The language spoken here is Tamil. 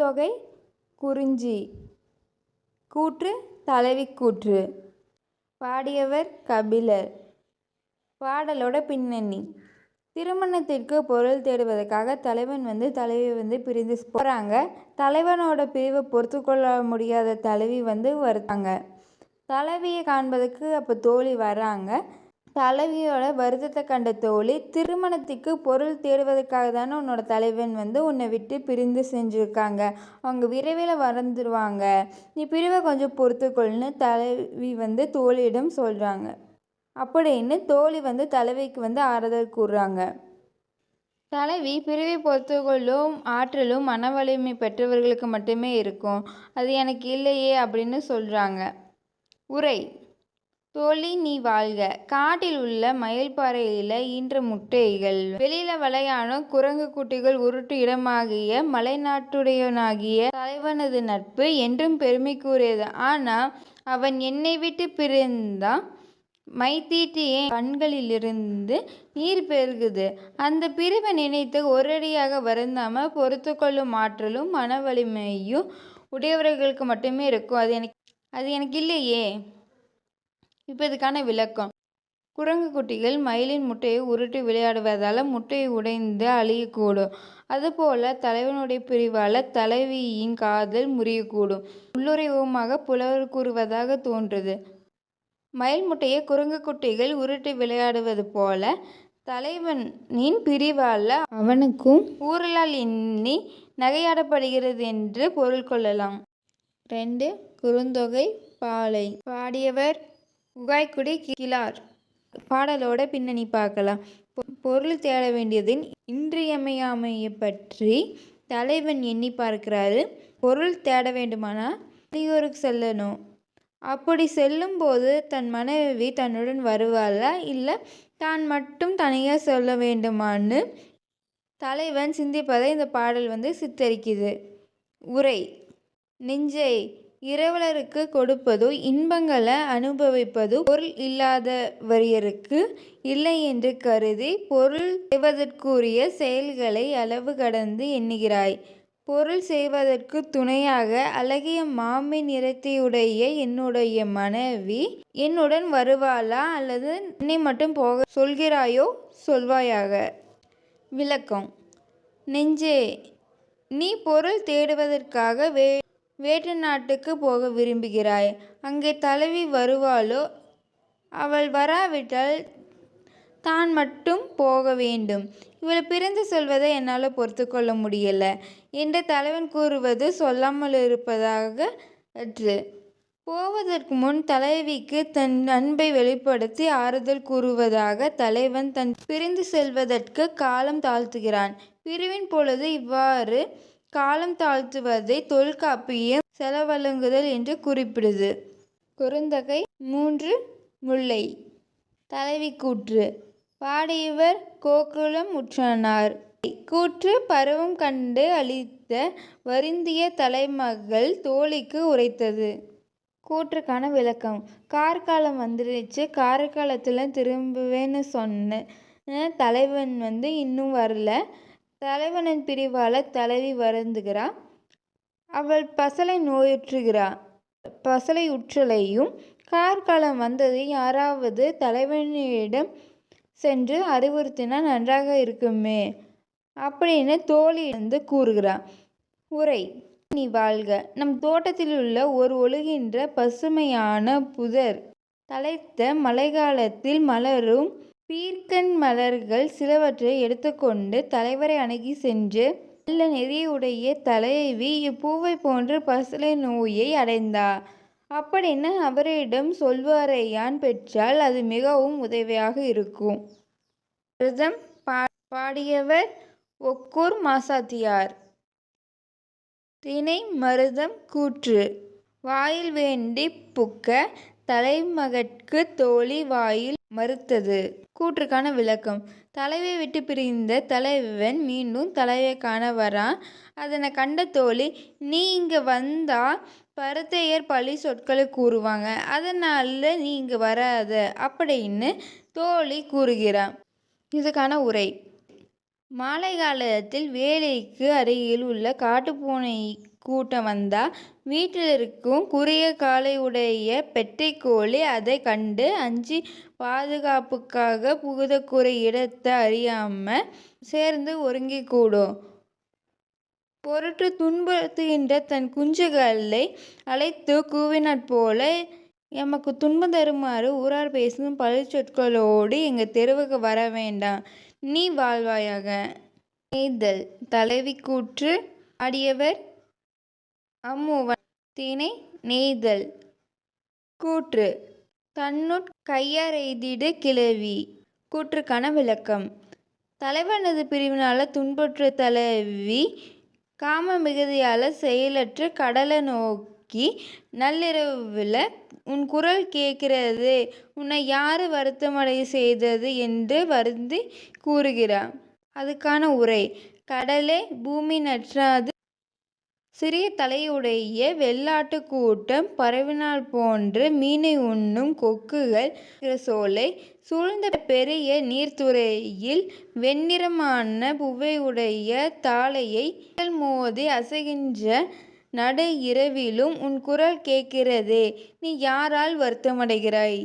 குறுந்தொகை குறிஞ்சி. கூற்று தலைவி கூற்று. பாடியவர் கபிலர். பாடலோட பின்னணி. திருமணத்திற்கு பொருள் தேடுவதற்காக தலைவன் வந்து தலைவி வந்து பிரிந்து போகிறாங்க தலைவனோட பிரிவை பொறுத்து கொள்ள முடியாத தலைவி வந்து வருத்தாங்க தலைவியை காண்பதற்கு அப்போ தோழி வராங்க தலைவியோட வருத்தத்தை கண்ட தோழி திருமணத்துக்கு பொருள் தேடுவதற்காக தானே உன்னோட தலைவன் வந்து உன்னை விட்டு பிரிந்து செஞ்சுருக்காங்க. அவங்க விரைவில் வந்துடுவாங்க நீ பிரிவை கொஞ்சம் பொறுத்துக்கொள்னு தலைவி வந்து தோழியிடம் சொல்கிறாங்க அப்படின்னு தோழி வந்து தலைவிக்கு வந்து ஆறுதல் கூறுறாங்க. தலைவி பிரிவை பொறுத்துக்கொள்ளும் ஆற்றலும் மன வலிமை பெற்றவர்களுக்கு மட்டுமே இருக்கும். அது எனக்கு இல்லையே அப்படின்னு சொல்கிறாங்க உரை. தோழி நீ வாழ்க. காட்டில் உள்ள மயில்பாறையில ஈன்ற முட்டைகள் வெளியில வளையானோ குரங்கு குட்டிகள் உருட்டு இடமாகிய மலைநாட்டுடையவனாகிய தலைவனது நட்பு என்றும் பெருமைக்குரியது ஆனா அவன் என்னை விட்டு பிரிந்தான் மை என் கண்களிலிருந்து நீர் பெருகுது? அந்த பிரிவை நினைத்து ஒரடியாக வருந்தாம பொறுத்து கொள்ளும் ஆற்றலும் மன வலிமையும் உடையவர்களுக்கு மட்டுமே இருக்கும். அது எனக்கு அது எனக்கு இல்லையே. இப்போ இதுக்கான விளக்கம். குரங்கு குட்டிகள் மயிலின் முட்டையை உருட்டி விளையாடுவதால் முட்டையை உடைந்து அழியக்கூடும். அதுபோல தலைவனுடைய பிரிவால் தலைவியின் காதல் முறியக்கூடும். உள்ளுறைவுமாக புலவர் கூறுவதாக தோன்றுது. மயில் முட்டையை குரங்கு குட்டிகள் உருட்டி விளையாடுவது போல தலைவனின் பிரிவால் அவனுக்கும் ஊரலால் எண்ணி நகையாடப்படுகிறது என்று பொருள் கொள்ளலாம். ரெண்டு குறுந்தொகை பாலை. பாடியவர் குகாய்க்குடி கிளார். பாடலோட பின்னணி பார்க்கலாம். பொருள் தேட வேண்டியதின் இன்றியமையாமையை பற்றி தலைவன் எண்ணி பார்க்கிறாரு. பொருள் தேட வேண்டுமானால் வெளியூருக்கு செல்லணும். அப்படி செல்லும்போது தன் மனைவி தன்னுடன் வருவாளா? இல்லை தான் மட்டும் தனியாக சொல்ல வேண்டுமான்னு தலைவன் சிந்திப்பதை இந்த பாடல் வந்து சித்தரிக்குது. உரை. நெஞ்சை இரவலருக்கு கொடுப்பதோ இன்பங்களை அனுபவிப்பதோ பொருள் இல்லாதவரியருக்கு இல்லை என்று கருதி பொருள் செய்வதற்குரிய செயல்களை அளவு கடந்து எண்ணுகிறாய். பொருள் செய்வதற்கு துணையாக அழகிய மாமி நிறத்தையுடைய என்னுடைய மனைவி என்னுடன் வருவாளா அல்லது என்னை மட்டும் போக சொல்கிறாயோ? சொல்வாயாக. விளக்கம். நெஞ்சே நீ பொருள் தேடுவதற்காக வே வேற்று நாட்டுக்கு போக விரும்புகிறாய். அங்கே தலைவி வருவாளோ? அவள் வராவிட்டால் தான் மட்டும் போக வேண்டும். இவளை பிரிந்து சொல்வதை என்னால் பொறுத்து கொள்ள முடியலை என்று தலைவன் கூறுவது சொல்லாமல் இருப்பதாக அற்று போவதற்கு முன் தலைவிக்கு தன் அன்பை வெளிப்படுத்தி ஆறுதல் கூறுவதாக தலைவன் தன் பிரிந்து செல்வதற்கு காலம் தாழ்த்துகிறான். பிரிவின் பொழுது இவ்வாறு காலம் தாழ்த்துவதை தொல்காப்பியம் செலவழங்குதல் என்று குறிப்பிடுது. குறுந்தகை மூன்று முல்லை. தலைவி கூற்று பாடியவர் கோகுலம் உற்றனார் கூற்று பருவம் கண்டு அளித்த வருந்திய தலைமகள் தோழிக்கு உரைத்தது. கூற்றுக்கான விளக்கம். கார்காலம் வந்துடுச்சு கார்காலத்தில் திரும்புவேன்னு சொன்ன தலைவன் வந்து இன்னும் வரல. தலைவனின் பிரிவால் தலைவி வருந்துகிறாள் அவள் பசலை நோயுற்றுகிறாள் பசலை உற்றலையும் கார்காலம் வந்தது யாராவது தலைவனிடம் சென்று அறிவுறுத்தினால் நன்றாக இருக்குமே அப்படின்னு தோழி வந்து கூறுகிறான் உரை நீ வாழ்க. நம் தோட்டத்தில் உள்ள ஒரு ஒழுகின்ற பசுமையான புதர் தலைத்த மழைக்காலத்தில் மலரும் பீர்க்கன் மலர்கள் சிலவற்றை எடுத்துக்கொண்டு தலைவரை அணுகி சென்று நல்ல நெறியுடைய தலைவி இப்பூவை போன்று பசலை நோயை அடைந்தா. அப்படின்னு அவரிடம் சொல்வாரையான் பெற்றால் அது மிகவும் உதவியாக இருக்கும். விரதம் பா பாடியவர் ஒக்கூர் மாசாத்தியார். தினை மருதம் கூற்று. வாயில் வேண்டி புக்க தலைமகட்கு தோழி வாயில் மறுத்தது. கூற்றுக்கான விளக்கம். தலைவை விட்டு பிரிந்த தலைவன் மீண்டும் தலைவை காண வரான் அதனை கண்ட தோழி நீ இங்கே வந்தால் பரத்தையர் பழி சொற்களை கூறுவாங்க. அதனால் நீ இங்கே வராத அப்படின்னு தோழி கூறுகிறான். இதுக்கான உரை. மாலை காலத்தில் வேலைக்கு அருகில் உள்ள காட்டுப்பூனை கூட்டம் வந்தா வீட்டிலிருக்கும் குறுகிய காலை உடைய பெட்டைக்கோழி அதை கண்டு அஞ்சி பாதுகாப்புக்காக புகுதக்குறை இடத்தை அறியாம சேர்ந்து ஒருங்கிக் கூடும். பொருட்டு துன்புறுத்துகின்ற தன் குஞ்சுகளை அழைத்து கூவினாற் போல எமக்கு துன்பம் தருமாறு ஊரார் பேசும் பழிச்சொற்களோடு எங்கள் தெருவுக்கு வர வேண்டாம் நீ வாழ்வாயாக. நெய்தல் தலைவிக்கூற்று ஆடியவர் அம்முவன் திணை: நெய்தல். கூற்று. தன்னுட் கையறெய்திடு கிளவி. கூற்றுக்கான விளக்கம் தலைவனது பிரிவினால துன்புற்ற தலைவி காம மிகுதியால் செயலற்று கடலை நோக்கி நள்ளிரவில் உன் குரல் கேட்கிறது. உன்னை யார் வருத்தமடைய செய்தது? என்று வருந்தி கூறுகிறாள். அதுக்கான உரை: கடலே பூமி நற்றாது சிறிய தலையுடைய வெள்ளாட்டுக் கூட்டம் பறவினால் போன்ற மீனை உண்ணும் கொக்குகள் சோலை சூழ்ந்த பெரிய நீர்த்துறையில் வெண்ணிறமான புவையுடைய தாழையை புயல் மோதி அசைகின்ற நடு இரவிலும் உன் குரல் கேட்கிறதே நீ யாரால் வருத்தமடைகிறாய்.